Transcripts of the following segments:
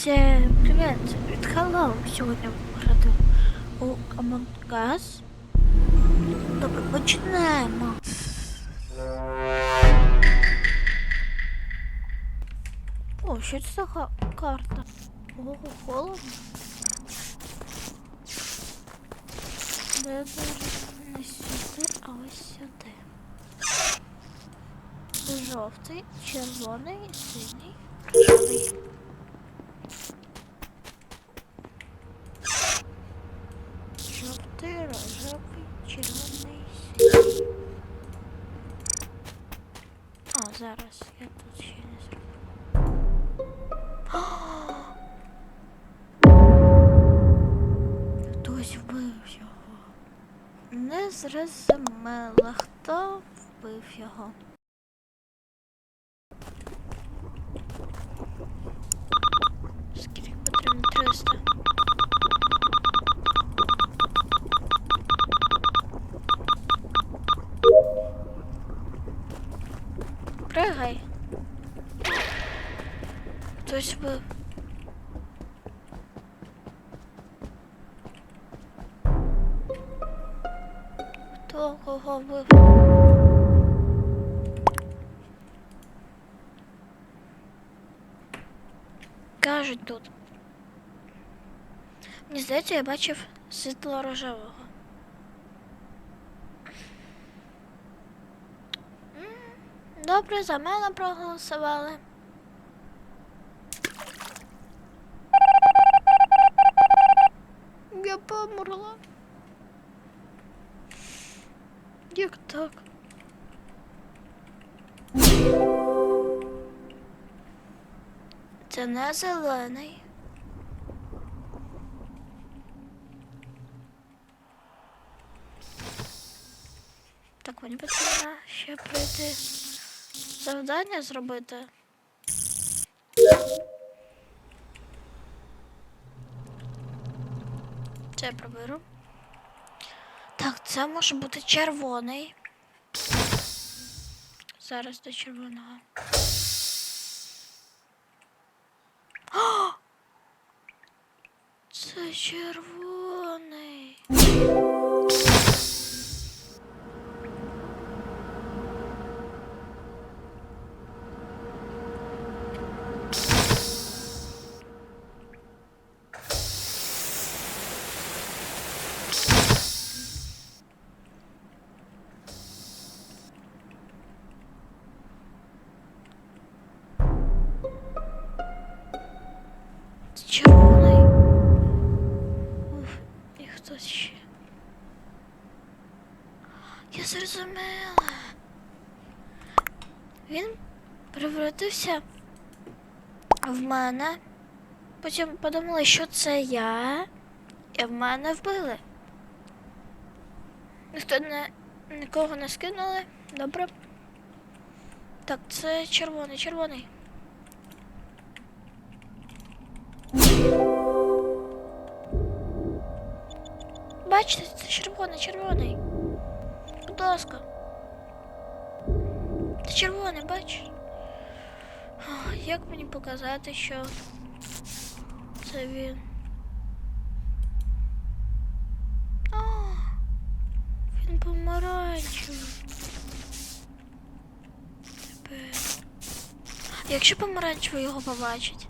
Всем привет! Від Hello! Сьогодні грати у Among Us. Добре, почнемо. О, що це за карта? Ого, холодно. Де зараз не сюди, а ось сюди. Жовтий, червоний, синій, рожевий. Жовтий, рожевий, червоний, синій. А, зараз я тут ще не зроблю. Хтось вбив його. Не зрозуміло, хто вбив його. Кого? Кажуть тут. Мені здається, я бачив світло рожевого. Добре, за мене проголосували. Я померла. Як так? Це не зелений. Так, мені потрібно ще пройти завдання зробити. Це я проберу. Це може бути червоний. Зараз до червоного. О! Це червоний. Превратився в мене. Потім подумали, що це я, і в мене вбили. Ніхто не нікого не скинули. Добре. Так, це червоний, червоний. Бачите, це червоний, червоний. Будь ласка. Це червоний, бачиш? Як мені показати, що це він? О, він помаранчевий. Тепер. Якщо помаранчевий його побачить?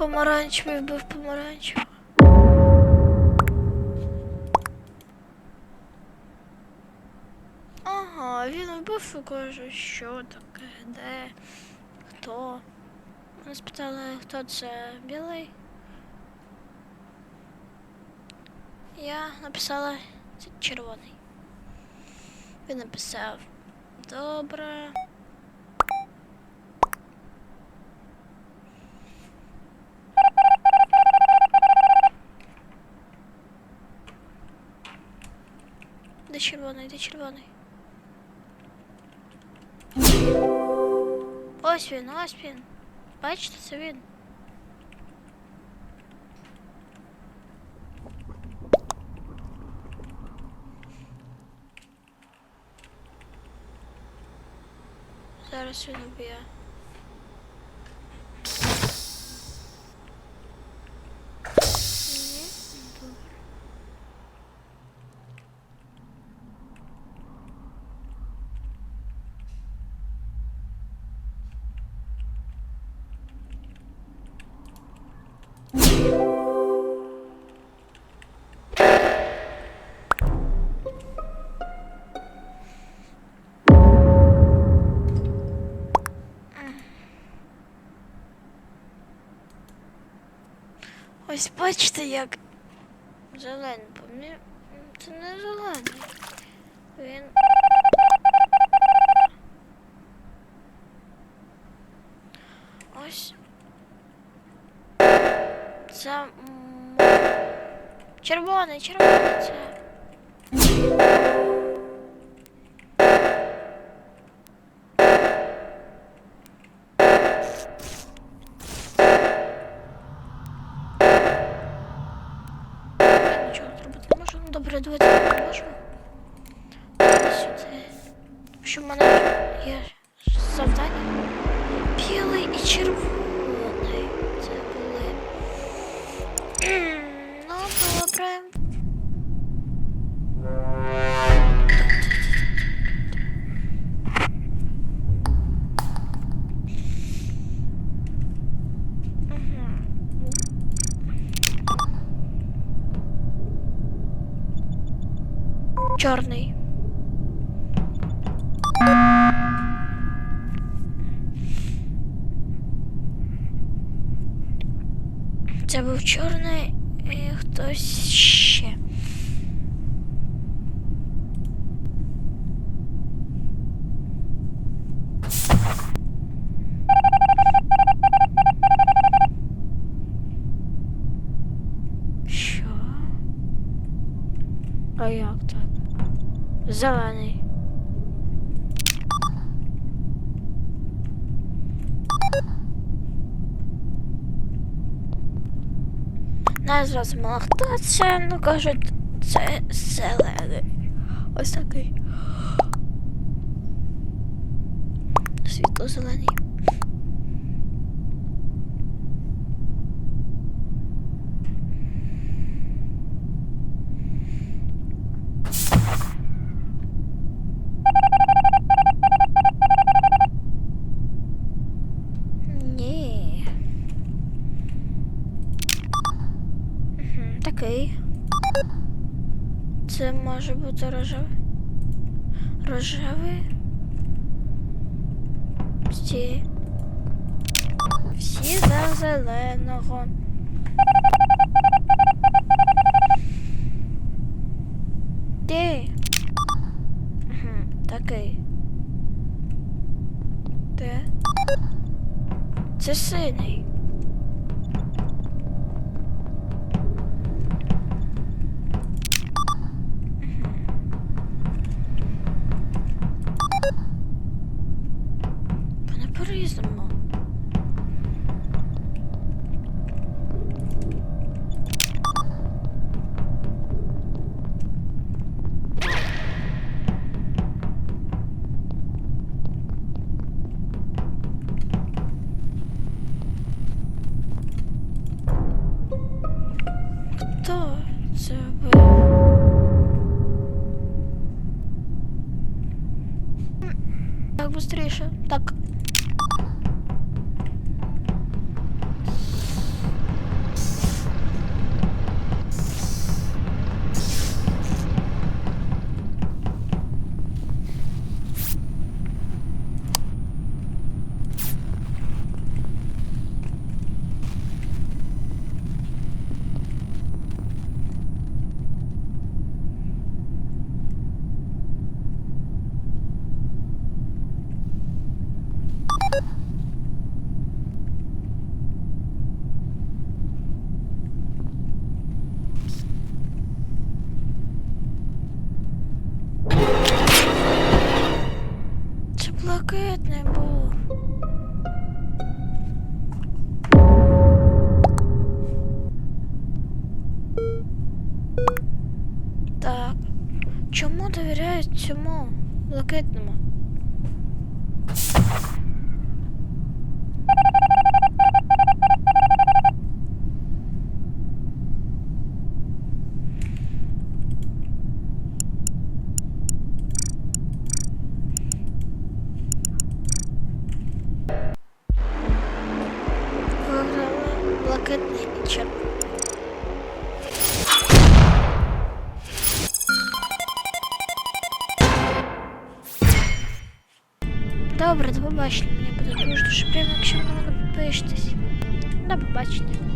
Помаранчевий вбив помаранчевий. Ага, він вбив і каже, що таке, де, хто. Вони спитали, хто це білий. Я написала це червоний. Він написав добре. червоний, де червоний? Ось він, ось він. Бачите, це він. Зараз він уб'є. Ось бачите, як зелений. мені це не зелений. Він. Ось. Це. Червоний, червоний це. Нічого. Ну добре, давайте не можу. Сюди. Що в мене є завдання. Білий і червоний. Чорний. Це був чорний і хтось ще. Що? А як так? Зелений. Не зрозуміла, хто це, ну кажуть, це зелений. Ось такий. Світло зелений. Це може бути рожевий. Рожевий. Всі. Всі за зеленого. Ти. Такий. Де? Це синій. Так. Так. Блакитний був. Так. Чому довіряють цьому блакитному? блакитний і червоний. Добре, до побачення. Мені буде дуже дуже приємно, якщо ви на мене підпишетесь. До побачення.